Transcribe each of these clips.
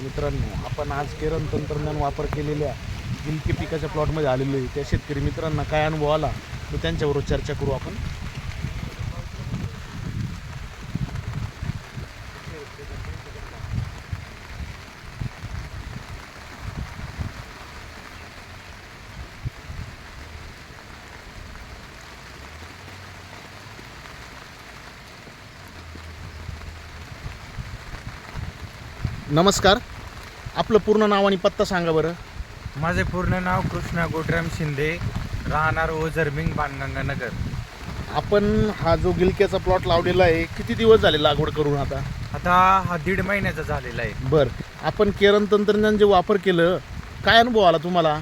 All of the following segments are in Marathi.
मित्रांनो आपण आज केरन तंत्रज्ञान वापर केलेल्या गिलकी पिकाच्या प्लॉटमध्ये आलेलो आहे. त्या शेतकरी मित्रांना काय अनुभव आला तो त्यांच्याबरोबर चर्चा करू आपण. नमस्कार. आपलं पूर्ण नाव आणि पत्ता सांगा बरं. माझे पूर्ण नाव कृष्णा गोटराम शिंदे. राहणार ओझरमिंग बाणगंगा नगर आपण हा जो गिलक्याचा प्लॉट लावलेला आहे किती दिवस झाले लागवड करून आता? आता हा दीड महिन्याचा झालेला आहे. बर. आपण केरन तंत्रज्ञान जे वापर केलं काय अनुभव आला तुम्हाला?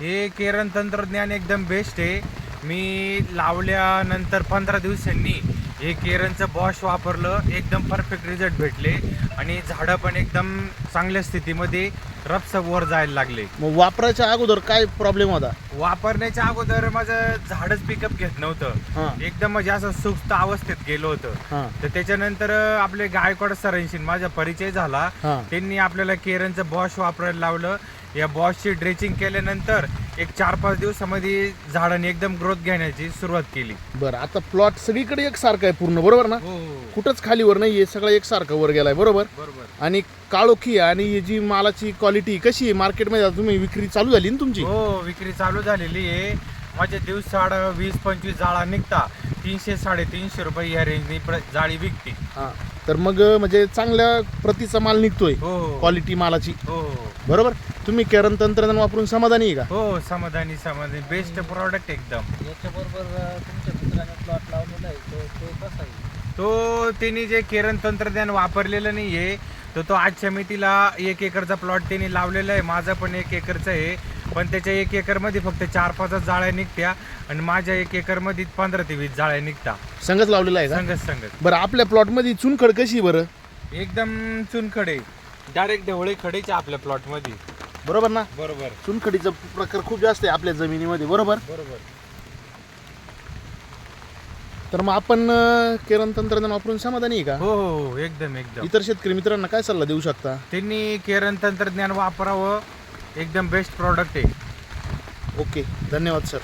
हे केरन तंत्रज्ञान एकदम बेस्ट आहे. मी लावल्यानंतर पंधरा दिवसांनी हे केरनचं बॉश वापरलं एकदम परफेक्ट रिझल्ट भेटले आणि झाडं पण एकदम चांगल्या स्थितीमध्ये रप्स वर जायला लागले. मग वापरायच्या अगोदर काय प्रॉब्लेम होता? वापरण्याच्या अगोदर माझं झाडच पिकअप घेत नव्हतं. हां. एकदम म्हणजे असं सुस्त अवस्थेत गेलो होतं. हां. तर त्याच्यानंतर आपले गायकवाड सरांशी माझा परिचय झाला. हां. त्यांनी आपल्याला केरनचं बॉश वापरायला लावलं. या बॉशची ड्रेचिंग केल्यानंतर एक चार पाच दिवसामध्ये झाडाने एकदम ग्रोथ घेण्याची सुरुवात केली. बरं आता प्लॉट सगळीकडे एकसारखा आहे पूर्ण बरोबर ना? हो कुठंच खालीवर नाही आहे सगळं एकसारखं वर गेलाय बरोबर? बरोबर. आणि काळोखी आहे आणि ही जी मालाची क्वालिटी कशी आहे मार्केटमध्ये आता तुम्ही विक्री चालू झाली ना तुमची? हो विक्री चालू झालेली आहे. माझे दिवसाड वीस पंचवीस जाळा निघता. तीनशे साडेतीनशे रुपये या रेंजनी प्र- जाळी विकते. हां. तर मग म्हणजे चांगल्या प्रतीचा माल निघतोय. हो हो. क्वालिटी मालाची. हो बरोबर? तुम्ही केरन तंत्रज्ञान वापरून समाधानी आहे का? हो समाधानी समाधानी. बेस्ट प्रॉडक्ट एकदम. याच्याबरोबर अ, तुमच्या मित्राने प्लॉट लावलेला आहे तो तो कसा आहे? तो त्यांनी जे केरन तंत्रज्ञान वापरलेलं नाहीये तर तो आजच्या मितीला एक एकरचा प्लॉट त्यांनी लावलेला आहे. माझा पण एक एकरचा आहे. पण त्याच्या एक एकरमध्ये फक्त चार पाच जाळ्या निघत्या आणि माझ्या एक एकरमध्ये पंधरा ते वीस जाळ्या निघता. संघच लावलेला आहे का? संगत संगत. बरं आपल्या प्लॉटमध्ये चुनखड कशी आहे बरं? एकदम चुनखडे डायरेक्ट ढवळे खडेचे आपल्या प्लॉटमध्ये. बरोबर ना? बरोबर. चुनखडीचा प्रकार खूप जास्त आहे आपल्या जमिनीमध्ये बरोबर? बरोबर. तर मग आपण अं, केरन तंत्रज्ञान वापरून समाधानी आहे का? हो हो हो एकदम एकदम. इतर शेतकरी मित्रांना काय सल्ला देऊ शकता? त्यांनी केरन तंत्रज्ञान वापरावं. एकदम बेस्ट प्रॉडक्ट आहे. ओके धन्यवाद सर